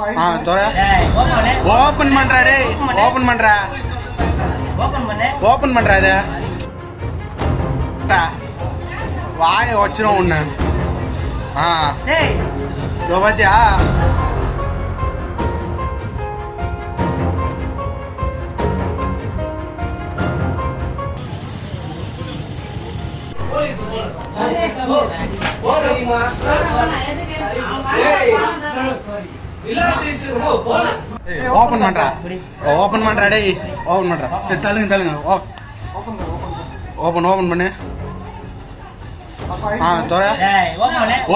ஆ டேய் ஓபன் பண்றா டேய். ஓப்பன் பண்றா. ஓபன் பண்ணு. ஓப்பன் பண்றா இத. வாயை வச்சிரும் உன்னை. ஆ. டேய். இதோ பாத்தியா? ஓப்பன் பண்றா. ஓப்பன் பண்றா டேய். ஓப்பன் பண்றா. தள்ளுங்க தள்ளுங்க. ஓ. ஓப்பன் ஓப்பன் பண்ணு. ஆ டேய்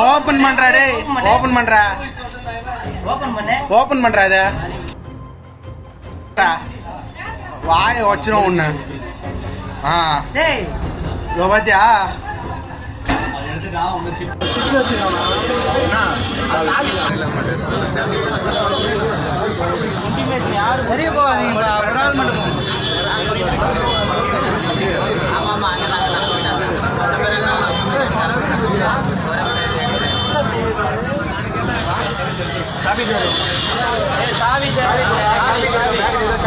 ஓபன் பண்றா டேய். ஓப்பன் பண்றா. ஓபன் பண்றா இத. வாயை வச்சிரும் உன்னை ஆ. டேய். இதோ பாத்தியா? வெளிய போகாதீங்க ஒரு நாள் மட்டும் சாவி சாவி சாவி சாவி